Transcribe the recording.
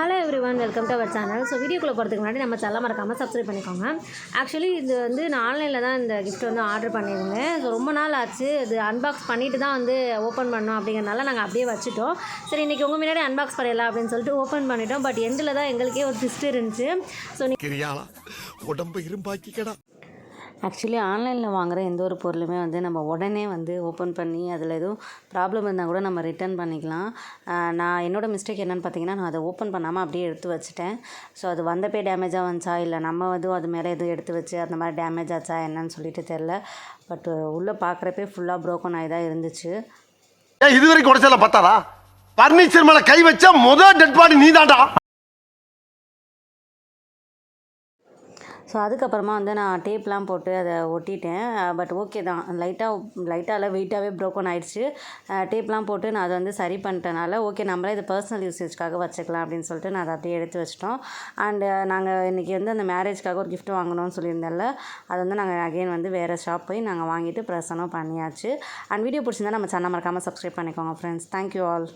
Hello everyone welcome to our channel so வீடியோக்குள்ளே போகிறதுக்கு முன்னாடி நம்ம செல்ல மறக்காமல் சப்ஸ்கிரைப் பண்ணிக்கோங்க. ஆக்சுவலி இது வந்து நான் ஆன்லைனில் தான் இந்த கிஃப்ட் வந்து ஆர்டர் பண்ணியிருந்தேன். ஸோ ரொம்ப நாள் ஆச்சு. இது அன்பாக்ஸ் பண்ணிட்டு தான் வந்து ஓப்பன் பண்ணோம் அப்படிங்கிறனால நாங்கள் அப்படியே வச்சுட்டோம். சரி இன்றைக்கி உங்கள் முன்னாடி அன்பாக்ஸ் பண்ணிடலாம் அப்படின்னு சொல்லிட்டு ஓப்பன் பண்ணிட்டோம். பட் எண்டில் தான் எங்களுக்கே ஒரு ட்விஸ்ட் இருந்துச்சு. ஸோ நீங்கள் உடம்பு இரும்பாக்கி கடா ஆக்சுவலி ஆன்லைனில் வாங்குகிற எந்த ஒரு பொருளுமே வந்து நம்ம உடனே வந்து ஓப்பன் பண்ணி அதில் எதுவும் ப்ராப்ளம் இருந்தால் கூட நம்ம ரிட்டர்ன் பண்ணிக்கலாம். நான் என்னோடய மிஸ்டேக் என்னென்னு பார்த்தீங்கன்னா நான் அதை ஓப்பன் பண்ணாமல் அப்படியே எடுத்து வச்சுட்டேன். ஸோ அது வந்தப்பே டேமேஜாக வந்துச்சா இல்லை நம்ம எதுவும் அது மேலே எதுவும் எடுத்து வச்சு அந்த மாதிரி டேமேஜ் ஆச்சா என்னன்னு சொல்லிட்டு தெரில பட் உள்ளே பார்க்குறப்பே ஃபுல்லாக ப்ரோக்கன் ஆகி தான் இருந்துச்சு. இதுவரைக்கும் இது வரைக்கும் உடச்சல பத்தாதா? ஃபர்னிச்சர் மேலே கை வச்சா முதல் டெட் பாடி நீதான்டா. ஸோ அதுக்கப்புறமா வந்து நான் டேப்லாம் போட்டு அதை ஒட்டிட்டேன். பட் ஓகே தான். லைட்டாக லைட்டாக இல்லை வெயிட்டாகவே ப்ரோக்கன் ஆயிடுச்சு டேப்லாம் போட்டு நான் அதை வந்து சரி பண்ணிட்டனால ஓகே நம்மளே இது பர்சனல் யூசேஜ்க்காக வச்சுக்கலாம் அப்படின்னு சொல்லிட்டு நான் அதை அப்படியே எடுத்து வச்சிட்டோம். அண்டு நாங்கள் இன்றைக்கி வந்து அந்த மேரேஜ்க்காக ஒரு கிஃப்ட் வாங்கணும்னு சொல்லியிருந்தேன்ல அதை வந்து நாங்கள் அகைன் வந்து வேறு ஷாப் போய் நாங்கள் வாங்கிட்டு பிரசனம் பண்ணியாச்சு. அண்ட் வீடியோ பிடிச்சிருந்தா நம்ம சேனல் மறக்காமல் சப்ஸ்கிரைப் பண்ணிக்கோங்க ஃப்ரெண்ட்ஸ் தேங்க்யூ ஆல்